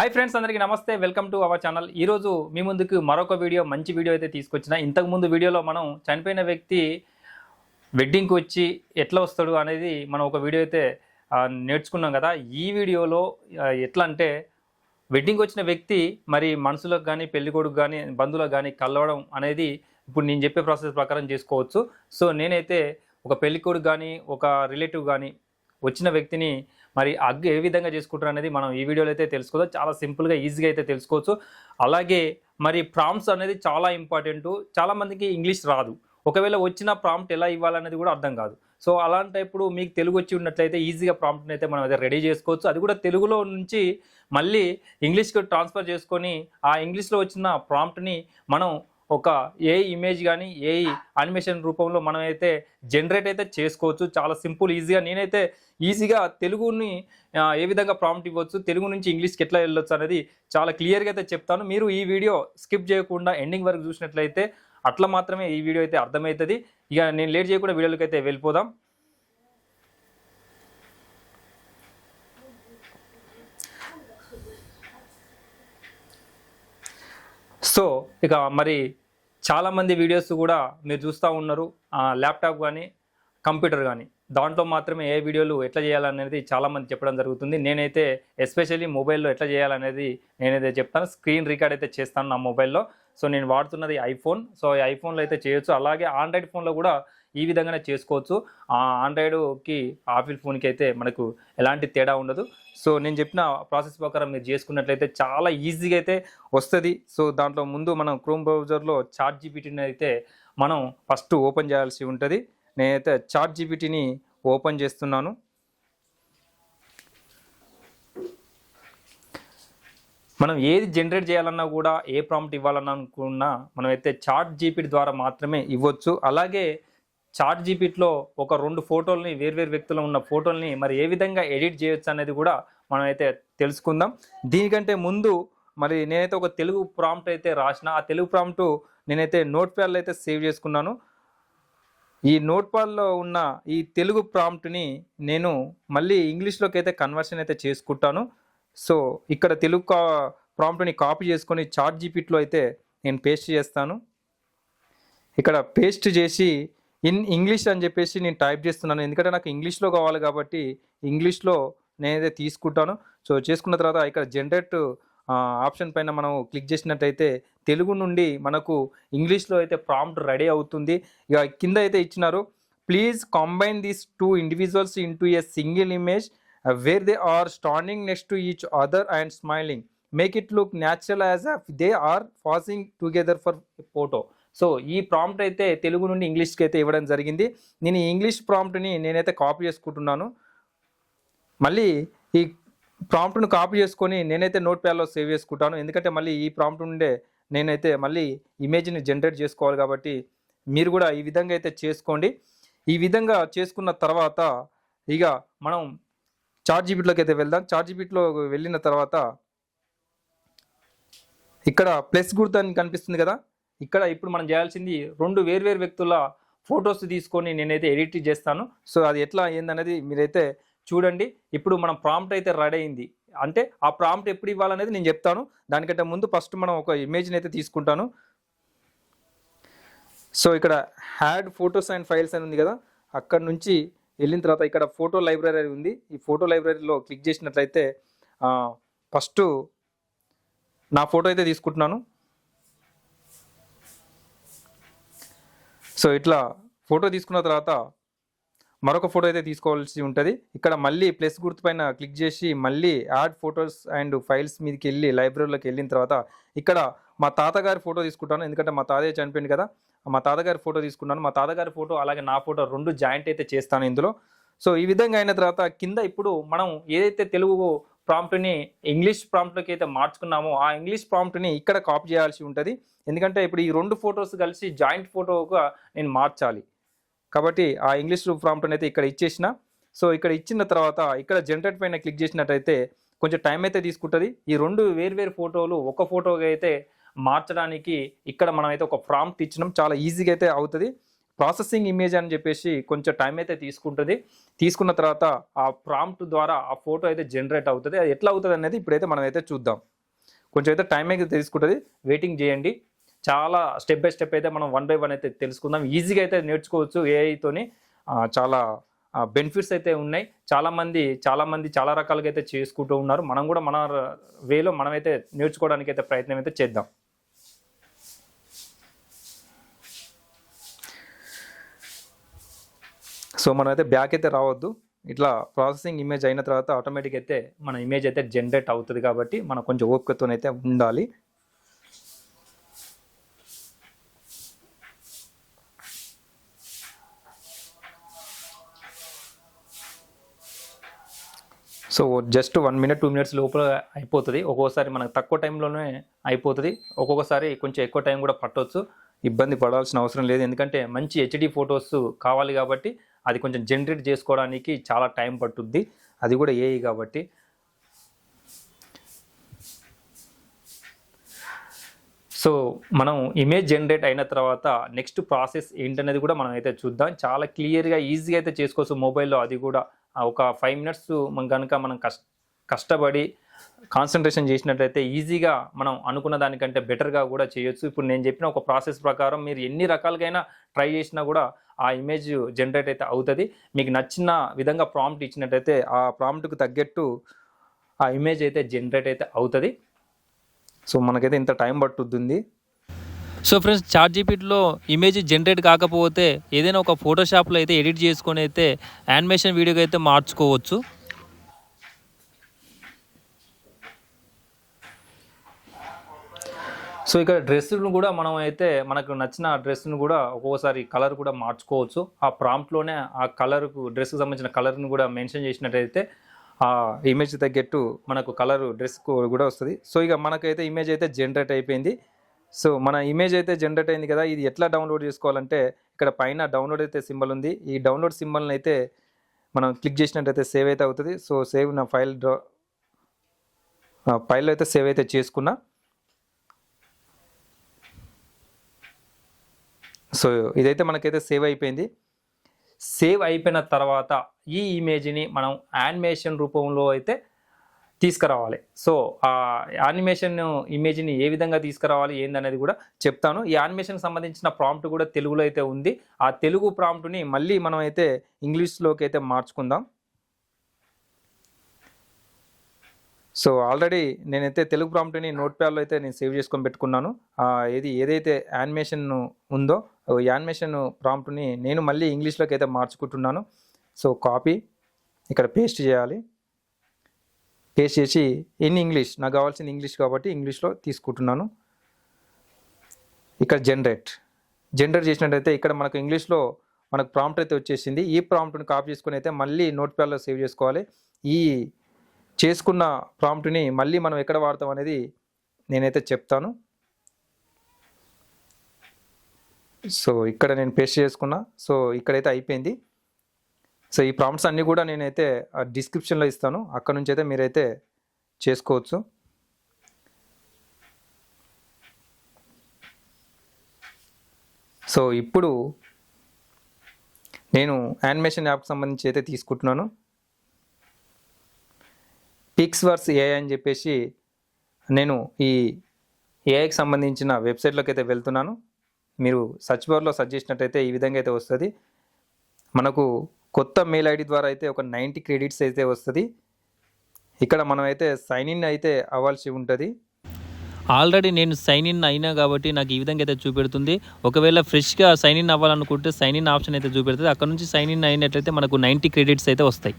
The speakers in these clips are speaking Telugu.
హాయ్ ఫ్రెండ్స్ అందరికీ నమస్తే. వెల్కమ్ టు అవర్ ఛానల్ ఈరోజు మీ ముందుకు మరొక వీడియో మంచి వీడియో అయితే తీసుకొచ్చిన. ఇంతకు ముందు వీడియోలో మనం చనిపోయిన వ్యక్తి వెడ్డింగ్కి వచ్చి ఎట్లా వస్తాడు అనేది మనం ఒక వీడియో అయితే నేర్చుకున్నాం కదా. ఈ వీడియోలో ఎట్లా అంటే వెడ్డింగ్కి వచ్చిన వ్యక్తి మరి మనుషులకు కానీ పెళ్ళికొడుకు కానీ బంధువులకు కానీ కలవడం అనేది ఇప్పుడు నేను చెప్పే ప్రాసెస్ ప్రకారం చేసుకోవచ్చు. సో నేనైతే ఒక పెళ్ళికొడుకు కానీ ఒక రిలేటివ్ కానీ వచ్చిన వ్యక్తిని మరి అగ్గు ఏ విధంగా చేసుకుంటారు అనేది మనం ఈ వీడియోలో అయితే తెలుసుకోవచ్చు. చాలా సింపుల్గా ఈజీగా అయితే తెలుసుకోవచ్చు. అలాగే మరి ప్రామ్స్ అనేది చాలా ఇంపార్టెంట్. చాలా మందికి ఇంగ్లీష్ రాదు. ఒకవేళ వచ్చిన ప్రాంప్ట్ ఎలా ఇవ్వాలనేది కూడా అర్థం కాదు. సో అలాంటప్పుడు మీకు తెలుగు వచ్చి ఉన్నట్లయితే ఈజీగా ప్రాంప్ట్ని అయితే మనం అయితే రెడీ చేసుకోవచ్చు. అది కూడా తెలుగులో నుంచి మళ్ళీ ఇంగ్లీష్కి ట్రాన్స్ఫర్ చేసుకొని ఆ ఇంగ్లీష్లో వచ్చిన ప్రాంప్ట్ని మనం ఒక ఏ ఇమేజ్ కానీ ఏ అనిమేషన్ రూపంలో మనం అయితే జనరేట్ అయితే చేసుకోవచ్చు. చాలా సింపుల్ ఈజీగా నేనైతే ఈజీగా తెలుగుని ఏ విధంగా ప్రాంప్ట్ ఇవ్వచ్చు తెలుగు నుంచి ఇంగ్లీష్కి ఎట్లా వెళ్ళొచ్చు అనేది చాలా క్లియర్గా అయితే చెప్తాను. మీరు ఈ వీడియో స్కిప్ చేయకుండా ఎండింగ్ వరకు చూసినట్లయితే అట్లా మాత్రమే ఈ వీడియో అయితే అర్థమవుతుంది. ఇక నేను లేట్ చేయకుండా వీడియోలకైతే అయితే వెళ్ళిపోదాం. సో ఇక మరి చాలామంది వీడియోస్ కూడా మీరు చూస్తూ ఉన్నారు. ల్యాప్టాప్ కానీ కంప్యూటర్ కానీ దాంట్లో మాత్రమే ఏ వీడియోలు ఎట్లా చేయాలనేది చాలామంది చెప్పడం జరుగుతుంది. నేనైతే ఎస్పెషల్లీ మొబైల్లో ఎట్లా చేయాలనేది నేనైతే చెప్తాను. స్క్రీన్ రికార్డ్ అయితే చేస్తాను నా మొబైల్లో. సో నేను వాడుతున్నది ఐఫోన్. సో ఈ ఐఫోన్లో అయితే చేయొచ్చు. అలాగే ఆండ్రాయిడ్ ఫోన్లో కూడా ఈ విధంగానే చేసుకోవచ్చు. ఆ ఆండ్రాయిడ్కి ఆపిల్ ఫోన్కి అయితే మనకు ఎలాంటి తేడా ఉండదు. సో నేను చెప్పిన ప్రాసెస్ ప్రకారం మీరు చేసుకున్నట్లయితే చాలా ఈజీగా అయితే వస్తుంది. సో దాంట్లో ముందు మనం క్రోమ్ బ్రౌజర్లో చార్ట్ జీపీటీని అయితే మనం ఫస్ట్ ఓపెన్ చేయాల్సి ఉంటుంది. నేనైతే చార్ట్ జీపీటీని ఓపెన్ చేస్తున్నాను. మనం ఏది జనరేట్ చేయాలన్నా కూడా ఏ ప్రాంప్ట్ ఇవ్వాలన్నా అనుకున్నా మనమైతే చార్ట్ జీపీటీ ద్వారా మాత్రమే ఇవ్వచ్చు. అలాగే చాట్ జీపీట్లో ఒక రెండు ఫోటోల్ని వేర్వేరు వ్యక్తులు ఉన్న ఫోటోల్ని మరి ఏ విధంగా ఎడిట్ చేయొచ్చు అనేది కూడా మనమైతే తెలుసుకుందాం. దీనికంటే ముందు మరి నేనైతే ఒక తెలుగు ప్రాంప్ట్ అయితే రాసిన ఆ తెలుగు ప్రాంప్ట్ నేనైతే నోట్ ప్యాడ్లో అయితే సేవ్ చేసుకున్నాను. ఈ నోట్ ప్యాడ్లో ఉన్న ఈ తెలుగు ప్రాంప్ట్ని నేను మళ్ళీ ఇంగ్లీష్లోకి అయితే కన్వర్షన్ అయితే చేసుకుంటాను. సో ఇక్కడ తెలుగు కా ప్రాంప్ట్ని కాపీ చేసుకొని చాట్ జీపీట్లో అయితే నేను పేస్ట్ చేస్తాను. ఇక్కడ పేస్ట్ చేసి ఇన్ ఇంగ్లీష్ అని చెప్పేసి నేను టైప్ చేస్తున్నాను. ఎందుకంటే నాకు ఇంగ్లీష్లో కావాలి కాబట్టి ఇంగ్లీష్లో నేనైతే తీసుకుంటాను. సో చేసుకున్న తర్వాత ఇక్కడ జనరేట్ ఆప్షన్ పైన మనం క్లిక్ చేసినట్టయితే తెలుగు నుండి మనకు ఇంగ్లీష్లో అయితే ప్రాంప్ట్ రెడీ అవుతుంది. ఇక కింద అయితే ఇచ్చినారు please combine these two individuals into a single image where they are standing next to each other and smiling. Make it look natural as if they are posing together for photo. So ఈ ప్రాంప్ట్ అయితే తెలుగు నుండి ఇంగ్లీష్కి అయితే ఇవ్వడం జరిగింది. నేను ఈ ఇంగ్లీష్ ప్రాంప్ట్ని నేనైతే కాపీ చేసుకుంటున్నాను. మళ్ళీ ఈ ప్రాంప్ట్ను కాపీ చేసుకొని నేనైతే నోట్ ప్యాడ్లో సేవ్ చేసుకుంటాను. ఎందుకంటే మళ్ళీ ఈ ప్రాంప్ట్ నుండే నేనైతే మళ్ళీ ఇమేజ్ని జనరేట్ చేసుకోవాలి కాబట్టి మీరు కూడా ఈ విధంగా అయితే చేసుకోండి. ఈ విధంగా చేసుకున్న తర్వాత ఇక మనం చార్ట్ జీబీట్లోకి అయితే వెళ్దాం. చార్ట్ జీబీట్లో వెళ్ళిన తర్వాత ఇక్కడ ప్లస్ గుర్తు అని కనిపిస్తుంది కదా? ఇక్కడ ఇప్పుడు మనం చేయాల్సింది రెండు వేర్వేరు వ్యక్తుల ఫొటోస్ తీసుకొని నేనైతే ఎడిట్ చేస్తాను. సో అది ఎట్లా ఏందనేది మీరైతే చూడండి. ఇప్పుడు మనం ప్రాంప్ట్ అయితే రెడీ అయింది. అంటే ఆ ప్రాంప్ట్ ఎప్పుడు ఇవ్వాలనేది నేను చెప్తాను. దానికంటే ముందు ఫస్ట్ మనం ఒక ఇమేజ్ని అయితే తీసుకుంటాను. సో ఇక్కడ హ్యాడ్ ఫొటోస్ అండ్ ఫైల్స్ అని ఉంది కదా. అక్కడ నుంచి వెళ్ళిన తర్వాత ఇక్కడ ఫోటో లైబ్రరీ ఉంది. ఈ ఫోటో లైబ్రరీలో క్లిక్ చేసినట్లయితే ఫస్ట్ నా ఫోటో అయితే తీసుకుంటున్నాను. సో ఇట్లా ఫోటో తీసుకున్న తర్వాత మరొక ఫోటో అయితే తీసుకోవాల్సి ఉంటుంది. ఇక్కడ మళ్ళీ ప్లస్ గుర్తు పైన క్లిక్ చేసి మళ్ళీ యాడ్ ఫొటోస్ అండ్ ఫైల్స్ మీదకి వెళ్ళి లైబ్రరీలోకి వెళ్ళిన తర్వాత ఇక్కడ మా తాతగారి ఫోటో తీసుకుంటాను. ఎందుకంటే మా తాతయ్య చనిపోయింది కదా. మా తాతగారి ఫోటో తీసుకున్నాను. మా తాతగారి ఫోటో అలాగే నా ఫోటో రెండు జాయింట్ అయితే చేస్తాను ఇందులో. సో ఈ విధంగా అయిన తర్వాత కింద ఇప్పుడు మనం ఏదైతే తెలుగు ప్రాంప్ట్ని ఇంగ్లీష్ ప్రాంప్ట్లోకి అయితే మార్చుకున్నామో ఆ ఇంగ్లీష్ ప్రాంప్ట్ని ఇక్కడ కాపీ చేయాల్సి ఉంటుంది. ఎందుకంటే ఇప్పుడు ఈ రెండు ఫొటోస్ కలిసి జాయింట్ ఫోటోగా నేను మార్చాలి. కాబట్టి ఆ ఇంగ్లీష్ ప్రాంప్ట్ని అయితే ఇక్కడ ఇచ్చేసిన. సో ఇక్కడ ఇచ్చిన తర్వాత ఇక్కడ జనరేట్ పైన క్లిక్ చేసినట్టయితే కొంచెం టైం అయితే తీసుకుంటుంది. ఈ రెండు వేర్వేరు ఫోటోలు ఒక ఫోటోగా అయితే మార్చడానికి ఇక్కడ మనం అయితే ఒక ప్రాంప్ట్ ఇచ్చినాం. చాలా ఈజీగా అయితే అవుతుంది. ప్రాసెసింగ్ ఇమేజ్ అని చెప్పేసి కొంచెం టైం అయితే తీసుకుంటుంది. తీసుకున్న తర్వాత ఆ ప్రాంప్ట్ ద్వారా ఆ ఫోటో అయితే జనరేట్ అవుతుంది. అది ఎట్లా అవుతుంది అనేది ఇప్పుడైతే మనం అయితే చూద్దాం. కొంచెం అయితే టైం అయితే తీసుకుంటుంది. వెయిటింగ్ చేయండి. చాలా స్టెప్ బై స్టెప్ అయితే మనం వన్ బై వన్ అయితే తెలుసుకుందాం. ఈజీగా అయితే నేర్చుకోవచ్చు ఏఐతోని చాలా బెనిఫిట్స్ అయితే ఉన్నాయి. చాలామంది చాలామంది చాలా రకాలుగా అయితే చేసుకుంటూ ఉన్నారు. మనం కూడా మన వేలో మనమైతే నేర్చుకోవడానికి అయితే ప్రయత్నం అయితే చేద్దాం. సో మనం అయితే బ్యాక్ అయితే రావద్దు. ఇట్లా ప్రాసెసింగ్ ఇమేజ్ అయిన తర్వాత ఆటోమేటిక్ అయితే మన ఇమేజ్ అయితే జనరేట్ అవుతుంది కాబట్టి మనం కొంచెం ఓపికతోనైతే ఉండాలి. So just one minute two minutes లోపల అయిపోతుంది. ఒక్కోసారి మనకు తక్కువ టైంలోనే అయిపోతుంది. ఒక్కొక్కసారి కొంచెం ఎక్కువ టైం కూడా పట్టవచ్చు ఇబ్బంది పడాల్సిన అవసరం లేదు. ఎందుకంటే మంచి హెచ్డి ఫొటోస్ కావాలి కాబట్టి అది కొంచెం జనరేట్ చేసుకోవడానికి చాలా టైం పట్టుద్ది. అది కూడా ఏఐ కాబట్టి. సో మనం ఇమేజ్ జనరేట్ అయిన తర్వాత నెక్స్ట్ ప్రాసెస్ ఏంటనేది కూడా మనం అయితే చూద్దాం. చాలా క్లియర్గా ఈజీగా అయితే చేసుకోవచ్చు మొబైల్లో అది కూడా ఒక ఫైవ్ మినిట్స్ కనుక మనం కష్ట కష్టపడి కాన్సన్ట్రేషన్ చేసినట్లయితే ఈజీగా మనం అనుకున్న దానికంటే బెటర్గా కూడా చేయొచ్చు. ఇప్పుడు నేను చెప్పిన ఒక ప్రాసెస్ ప్రకారం మీరు ఎన్ని రకాలుగైనా ట్రై చేసినా కూడా ఆ ఇమేజ్ జనరేట్ అయితే అవుతుంది. మీకు నచ్చిన విధంగా ప్రాంప్ట్ ఇచ్చినట్టయితే ఆ ప్రాంప్ట్కు తగ్గట్టు ఆ ఇమేజ్ అయితే జనరేట్ అయితే అవుతుంది. సో మనకైతే ఇంత టైం పట్టుద్ది సో ఫ్రెండ్స్ చాట్ జీపీటీలో ఇమేజ్ జనరేట్ కాకపోతే ఏదైనా ఒక ఫోటోషాప్లో అయితే ఎడిట్ చేసుకొని అయితే యానిమేషన్ వీడియోకి అయితే మార్చుకోవచ్చు. సో ఇక్కడ డ్రెస్సును కూడా మనం అయితే మనకు నచ్చిన డ్రెస్ను కూడా ఒక్కోసారి కలర్ కూడా మార్చుకోవచ్చు. ఆ ప్రాంప్ట్లోనే ఆ కలర్కు డ్రెస్కి సంబంధించిన కలర్ను కూడా మెన్షన్ చేసినట్టయితే ఆ ఇమేజ్ తగ్గట్టు మనకు కలర్ డ్రెస్ కూడా వస్తుంది. సో ఇక మనకైతే ఇమేజ్ అయితే జనరేట్ అయిపోయింది. సో మన ఇమేజ్ అయితే జనరేట్ అయింది కదా ఇది ఎట్లా డౌన్లోడ్ చేసుకోవాలంటే ఇక్కడ పైన డౌన్లోడ్ అయితే సింబల్ ఉంది. ఈ డౌన్లోడ్ సింబల్ని అయితే మనం క్లిక్ చేసినట్టయితే సేవ్ అయితే అవుతుంది. సో సేవ్ నా ఫైల్ డ్రా ఫైల్లో అయితే సేవ్ అయితే చేసుకున్నా. సో ఇదైతే మనకైతే సేవ్ అయిపోయింది. సేవ్ అయిపోయిన తర్వాత ఈ ఇమేజ్ని మనం యానిమేషన్ రూపంలో అయితే తీసుకురావాలి. సో ఆ యానిమేషన్ ఇమేజ్ని ఏ విధంగా తీసుకురావాలి ఏందనేది కూడా చెప్తాను. ఈ యానిమేషన్కి సంబంధించిన ప్రాంప్ట్ కూడా తెలుగులో అయితే ఉంది. ఆ తెలుగు ప్రాంప్ట్ని మళ్ళీ మనం అయితే ఇంగ్లీష్లోకి అయితే మార్చుకుందాం. సో ఆల్రెడీ నేనైతే తెలుగు ప్రాంప్ట్ని నోట్ ప్యాడ్లో అయితే నేను సేవ్ చేసుకొని పెట్టుకున్నాను. ఏది ఏదైతే యానిమేషన్ ఉందో యానిమేషన్ ప్రాంప్ట్ని నేను మళ్ళీ ఇంగ్లీష్లోకి అయితే మార్చుకుంటున్నాను. సో కాపీ ఇక్కడ పేస్ట్ చేయాలి. పేస్ట్ చేసి ఇన్ ఇంగ్లీష్ నాకు కావాల్సిన ఇంగ్లీష్ కాబట్టి ఇంగ్లీష్లో తీసుకుంటున్నాను. ఇక్కడ జనరేట్. జనరేట్ చేసినట్టయితే ఇక్కడ మనకు ఇంగ్లీష్లో మనకు ప్రాంప్ట్ అయితే వచ్చేసింది. ఈ ప్రాంప్ట్ని కాపీ చేసుకుని అయితే మళ్ళీ నోట్ ప్యాడ్లో సేవ్ చేసుకోవాలి. ఈ చేసుకున్న ప్రాంప్ట్ని మళ్ళీ మనం ఎక్కడ వాడతాం అనేది నేనైతే చెప్తాను. సో ఇక్కడ నేను పేస్ట్ చేసుకున్నా. సో ఇక్కడైతే అయిపోయింది. సో ఈ ప్రాంప్ట్స్ అన్నీ కూడా నేనైతే డిస్క్రిప్షన్లో ఇస్తాను. అక్కడ నుంచి అయితే మీరైతే చేసుకోవచ్చు. సో ఇప్పుడు నేను యానిమేషన్ యాప్కి సంబంధించి అయితే తీసుకుంటున్నాను. పిక్స్ వర్స్ ఏఐ అని చెప్పేసి నేను ఈ ఏఐకి సంబంధించిన వెబ్సైట్లోకి అయితే వెళ్తున్నాను. మీరు సర్చ్ బార్లో సెర్చ్ చేసినట్టయితే ఈ విధంగా అయితే వస్తుంది. మనకు కొత్త మెయిల్ ఐడి ద్వారా అయితే ఒక నైంటీ క్రెడిట్స్ అయితే వస్తుంది. ఇక్కడ మనం అయితే సైన్ ఇన్ అయితే అవ్వాల్సి ఉంటుంది. ఆల్రెడీ నేను సైన్ ఇన్ అయినా కాబట్టి నాకు ఈ విధంగా అయితే చూపెడుతుంది. ఒకవేళ ఫ్రెష్గా సైన్ ఇన్ అవ్వాలనుకుంటే సైన్ ఇన్ ఆప్షన్ అయితే చూపెడుతుంది. అక్కడ నుంచి సైన్ ఇన్ అయినట్లయితే మనకు నైంటీ క్రెడిట్స్ అయితే వస్తాయి.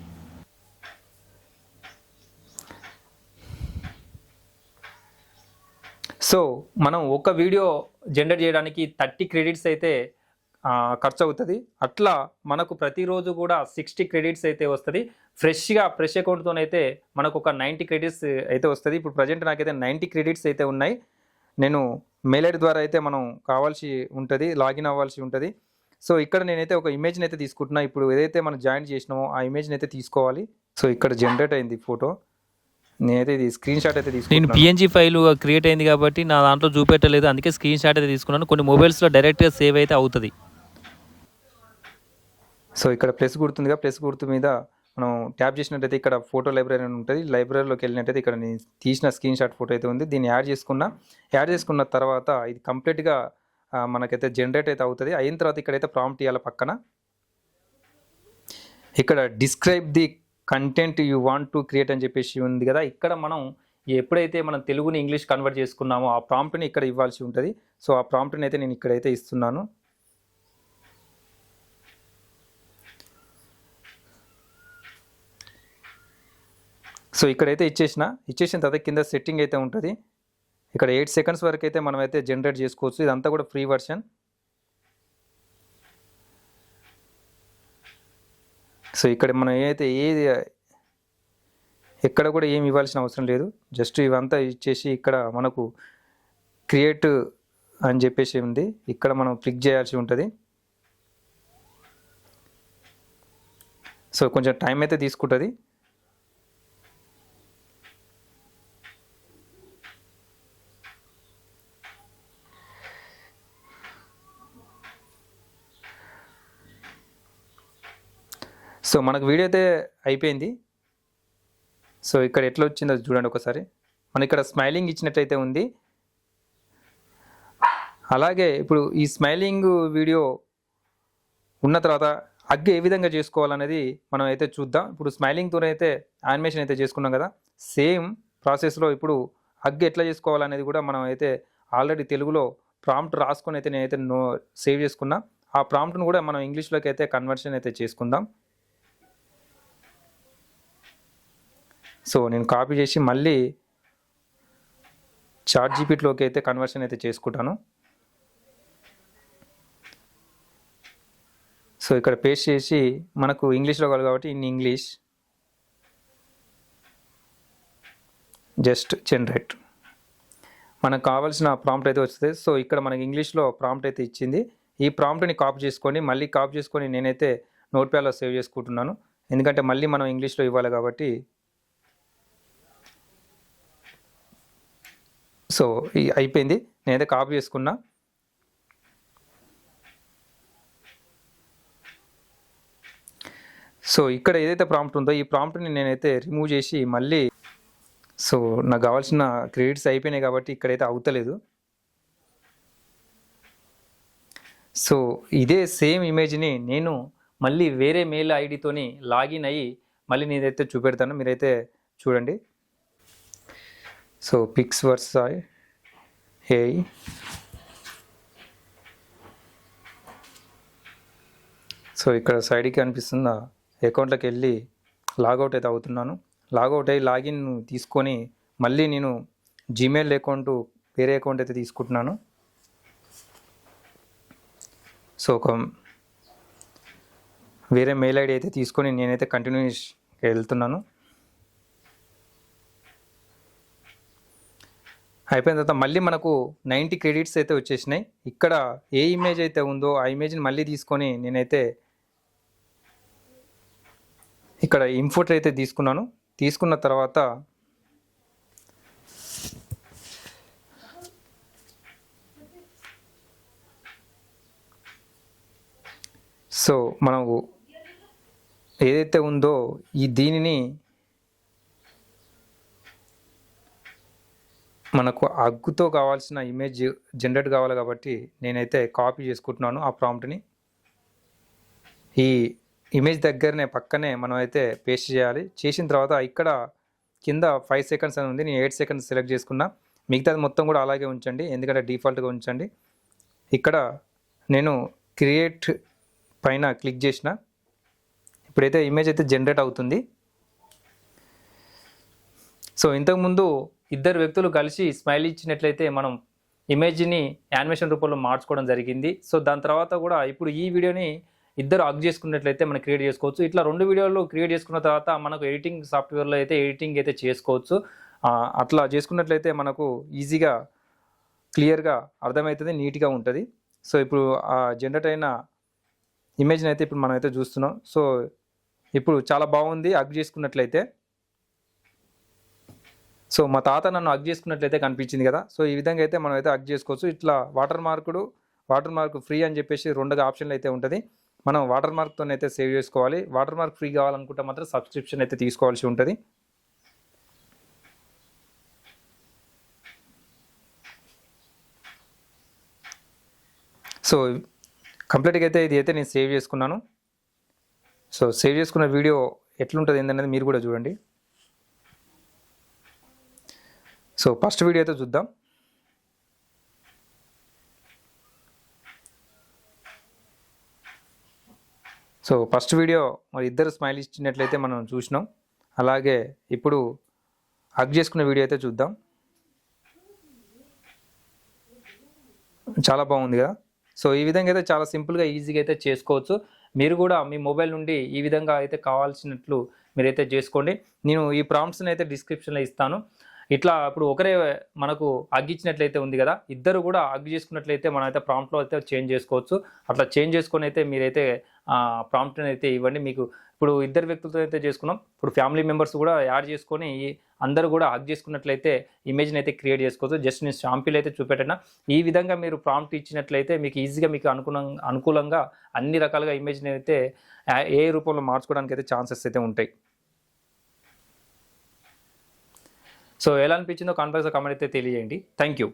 సో మనం ఒక వీడియో జనరేట్ చేయడానికి థర్టీ క్రెడిట్స్ అయితే ఖర్చు అవుతుంది అట్లా మనకు ప్రతిరోజు కూడా సిక్స్టీ క్రెడిట్స్ అయితే వస్తుంది. ఫ్రెష్గా ఫ్రెష్ అకౌంట్తోనైతే మనకు ఒక నైంటీ క్రెడిట్స్ అయితే వస్తుంది. ఇప్పుడు ప్రజెంట్ నాకైతే నైంటీ క్రెడిట్స్ అయితే ఉన్నాయి. నేను మెయిల్ ఐడి ద్వారా అయితే మనం కావాల్సి ఉంటుంది లాగిన్ అవ్వాల్సి ఉంటుంది. సో ఇక్కడ నేనైతే ఒక ఇమేజ్ని అయితే తీసుకుంటున్నా. ఇప్పుడు ఏదైతే మనం జాయిన్ చేసినామో ఆ ఇమేజ్ని అయితే తీసుకోవాలి. సో ఇక్కడ జనరేట్ అయింది ఫోటో. నేనైతే ఇది స్క్రీన్ షాట్ అయితే నేను తీసుకున్నాను పిఎన్జీ ఫైల్ క్రియేట్ అయింది కాబట్టి నా దాంట్లో చూపెట్టలేదు. అందుకే స్క్రీన్ షాట్ అయితే తీసుకున్నాను. కొన్ని మొబైల్స్లో డైరెక్ట్గా సేవ్ అయితే అవుతుంది. సో ఇక్కడ ప్లస్ గుర్తుందిగా ప్లస్ గుర్తు మీద మనం ట్యాప్ చేసినట్టయితే ఇక్కడ ఫోటో లైబ్రరీ అని ఉంటుంది. లైబ్రరీలోకి వెళ్ళినట్టయితే ఇక్కడ నేను తీసిన స్క్రీన్ షాట్ ఫోటో అయితే ఉంది. దీన్ని యాడ్ చేసుకున్నా. యాడ్ చేసుకున్న తర్వాత ఇది కంప్లీట్గా మనకైతే జనరేట్ అయితే అవుతుంది. అయిన తర్వాత ఇక్కడైతే ప్రాంప్ట్ ఇవ్వాలి పక్కన. ఇక్కడ describe the content you want to create అని చెప్పేసి ఉంది కదా. ఇక్కడ మనం ఎప్పుడైతే మనం తెలుగుని ఇంగ్లీష్ కన్వర్ట్ చేసుకున్నామో ఆ ప్రాంప్ట్ని ఇక్కడ ఇవ్వాల్సి ఉంటుంది. సో ఆ ప్రాంప్ట్ని అయితే నేను ఇక్కడైతే ఇస్తున్నాను. సో ఇక్కడైతే ఇచ్చేసిన ఇచ్చేసిన తర్వాత కింద సెట్టింగ్ అయితే ఉంటుంది. ఇక్కడ ఎయిట్ సెకండ్స్ వరకు అయితే మనం అయితే జనరేట్ చేసుకోవచ్చు. ఇదంతా కూడా ఫ్రీ వర్షన్ సో ఇక్కడ మనం ఏదైతే ఏది ఎక్కడ కూడా ఏమి ఇవ్వాల్సిన అవసరం లేదు. జస్ట్ ఇవంతా ఇచ్చేసి ఇక్కడ మనకు క్రియేట్ అని చెప్పేసి ఉంది. ఇక్కడ మనం క్లిక్ చేయాల్సి ఉంటుంది. సో కొంచెం టైం అయితే తీసుకుంటుంది. సో మనకు వీడియో అయితే అయిపోయింది. సో ఇక్కడ ఎట్లా వచ్చిందో చూడండి ఒకసారి. మన ఇక్కడ స్మైలింగ్ ఇచ్చినట్టయితే ఉంది. అలాగే ఇప్పుడు ఈ స్మైలింగ్ వీడియో ఉన్న తర్వాత అగ్గి ఏ విధంగా చేసుకోవాలనేది మనం అయితే చూద్దాం. ఇప్పుడు స్మైలింగ్తో అయితే యానిమేషన్ అయితే చేసుకున్నాం కదా. సేమ్ ప్రాసెస్లో ఇప్పుడు అగ్ ఎట్లా చేసుకోవాలనేది కూడా మనం అయితే ఆల్రెడీ తెలుగులో ప్రాంప్ట్ రాసుకొని అయితే నేనైతే నో సేవ్ చేసుకున్నా. ఆ ప్రాంప్ట్ను కూడా మనం ఇంగ్లీష్లోకి అయితే కన్వర్షన్ అయితే చేసుకుందాం. సో నేను కాపీ చేసి మళ్ళీ చార్ట్ జీపీటీలోకి అయితే కన్వర్షన్ అయితే చేసుకుంటాను. సో ఇక్కడ పేస్ట్ చేసి మనకు ఇంగ్లీష్లో కావాలి కాబట్టి ఇన్ ఇంగ్లీష్ జస్ట్ జనరేట్ మనకు కావాల్సిన ప్రాంప్ట్ అయితే వస్తుంది. సో ఇక్కడ మనకి ఇంగ్లీష్లో ప్రాంప్ట్ అయితే ఇచ్చింది. ఈ ప్రాంప్ట్ని కాపీ చేసుకొని మళ్ళీ కాపీ చేసుకొని నేనైతే నోట్ ప్యాడ్లో సేవ్ చేసుకుంటున్నాను. ఎందుకంటే మళ్ళీ మనం ఇంగ్లీష్లో ఇవ్వాలి కాబట్టి సో ఈ అయిపోయింది. నేనైతే కాపీ చేసుకున్నా. సో ఇక్కడ ఏదైతే ప్రాంప్ట్ ఉందో ఈ ప్రాంప్ట్ని నేనైతే రిమూవ్ చేసి మళ్ళీ సో నాకు కావాల్సిన క్రెడిట్స్ అయిపోయినాయి కాబట్టి ఇక్కడైతే అవుతలేదు. సో ఇదే సేమ్ ఇమేజ్ని నేను మళ్ళీ వేరే మెయిల్ ఐడితోని లాగిన్ అయ్యి మళ్ళీ నేనైతే చూపెడతాను. మీరైతే చూడండి. So PixVerse AI so ఇక్కడ సైడ్కి కనిపిస్తున్న అకౌంట్లోకి వెళ్ళి లాగౌట్ అయితే అవుతున్నాను. లాగౌట్ అయ్యి లాగిన్ తీసుకొని మళ్ళీ నేను జీమెయిల్ అకౌంట్ వేరే అకౌంట్ అయితే తీసుకుంటున్నాను. సో ఒక వేరే మెయిల్ ఐడి అయితే తీసుకొని నేనైతే కంటిన్యూస్ వెళ్తున్నాను. అయిపోయిన తర్వాత మళ్ళీ మనకు నైంటీ క్రెడిట్స్ అయితే వచ్చేసినాయి. ఇక్కడ ఏ ఇమేజ్ అయితే ఉందో ఆ ఇమేజ్ని మళ్ళీ తీసుకొని నేనైతే ఇక్కడ ఇన్పుట్ అయితే తీసుకున్నాను. తీసుకున్న తర్వాత సో మనకు ఏదైతే ఉందో ఈ దీనిని మనకు అగ్గుతో కావాల్సిన ఇమేజ్ జనరేట్ కావాలి కాబట్టి నేనైతే కాపీ చేసుకుంటున్నాను ఆ ప్రాంప్ట్ని ఈ ఇమేజ్ దగ్గరనే పక్కనే మనం అయితే పేస్ట్ చేయాలి. చేసిన తర్వాత ఇక్కడ కింద ఫైవ్ సెకండ్స్ అని ఉంది. నేను ఎయిట్ సెకండ్స్ సెలెక్ట్ చేసుకున్నా. మిగతాది మొత్తం కూడా అలాగే ఉంచండి. ఎందుకంటే డిఫాల్ట్గా ఉంచండి. ఇక్కడ నేను క్రియేట్ పైన క్లిక్ చేసిన. ఇప్పుడైతే ఇమేజ్ అయితే జనరేట్ అవుతుంది. సో ఇంతకుముందు ఇద్దరు వ్యక్తులు కలిసి స్మైల్ ఇచ్చినట్లయితే మనం ఇమేజ్ని యానిమేషన్ రూపంలో మార్చుకోవడం జరిగింది. సో దాని తర్వాత కూడా ఇప్పుడు ఈ వీడియోని ఇద్దరు అగ్ చేసుకున్నట్లయితే మనం క్రియేట్ చేసుకోవచ్చు. ఇట్లా రెండు వీడియోలు క్రియేట్ చేసుకున్న తర్వాత మనకు ఎడిటింగ్ సాఫ్ట్వేర్లో అయితే ఎడిటింగ్ అయితే చేసుకోవచ్చు. అట్లా చేసుకున్నట్లయితే మనకు ఈజీగా క్లియర్గా అర్థమవుతుంది నీట్గా ఉంటుంది. సో ఇప్పుడు ఆ జనరేట్ అయిన ఇమేజ్ని అయితే ఇప్పుడు మనం అయితే చూస్తున్నాం. సో ఇప్పుడు చాలా బాగుంది అగ్ చేసుకున్నట్లయితే. సో మా తాత నన్ను అగ్ చేసుకున్నట్లయితే కనిపించింది కదా. సో ఈ విధంగా అయితే మనం అయితే అగ్ చేసుకోవచ్చు. ఇట్లా వాటర్ మార్కుడు వాటర్ మార్క్ ఫ్రీ అని చెప్పేసి రెండుగా ఆప్షన్లు అయితే ఉంటుంది. మనం వాటర్ మార్క్తో అయితే సేవ్ చేసుకోవాలి. వాటర్ మార్క్ ఫ్రీ కావాలనుకుంటే మాత్రం సబ్స్క్రిప్షన్ అయితే తీసుకోవాల్సి ఉంటుంది. సో కంప్లీట్గా అయితే ఇది అయితే నేను సేవ్ చేసుకున్నాను. సో సేవ్ చేసుకున్న వీడియో ఎట్లుంటుంది ఏంటనేది మీరు కూడా చూడండి. సో ఫస్ట్ వీడియో అయితే చూద్దాం. సో ఫస్ట్ వీడియో మరి ఇద్దరు స్మైల్ ఇచ్చినట్లయితే మనం చూసినాం. అలాగే ఇప్పుడు హగ్ చేసుకున్న వీడియో అయితే చూద్దాం. చాలా బాగుంది కదా? సో ఈ విధంగా అయితే చాలా సింపుల్గా ఈజీగా అయితే చేసుకోవచ్చు. మీరు కూడా మీ మొబైల్ నుండి ఈ విధంగా అయితే కావాల్సినట్లు మీరైతే చేసుకోండి. నేను ఈ ప్రాంప్ట్స్ని అయితే డిస్క్రిప్షన్లో ఇస్తాను. ఇట్లా ఇప్పుడు ఒకరే మనకు అగ్గిచ్చినట్లయితే ఉంది కదా ఇద్దరు కూడా అగ్గి చేసుకున్నట్లయితే మనం అయితే ప్రాంప్ట్లో అయితే చేంజ్ చేసుకోవచ్చు. అట్లా చేంజ్ చేసుకొని అయితే మీరైతే ప్రాంప్ట్ని అయితే ఇవ్వండి. మీకు ఇప్పుడు ఇద్దరు వ్యక్తులతో అయితే చేసుకున్నాం. ఇప్పుడు ఫ్యామిలీ మెంబర్స్ కూడా యాడ్ చేసుకొని ఈ- అందరూ కూడా హక్ చేసుకున్నట్లయితే ఇమేజ్ని అయితే క్రియేట్ చేసుకోవచ్చు. జస్ట్ నేను షాంపిల్ అయితే చూపెట్టిన. ఈ విధంగా మీరు ప్రాంప్ట్ ఇచ్చినట్లయితే మీకు ఈజీగా మీకు అనుకూలంగా అనుకూలంగా అన్ని రకాలుగా ఇమేజ్ని అయితే ఏ రూపంలో మార్చుకోవడానికి అయితే ఛాన్సెస్ అయితే ఉంటాయి. సో ఎలా అనిపించిందో కాన్ఫరెన్స్ కమెంట్ అయితే తెలియజేయండి. Thank you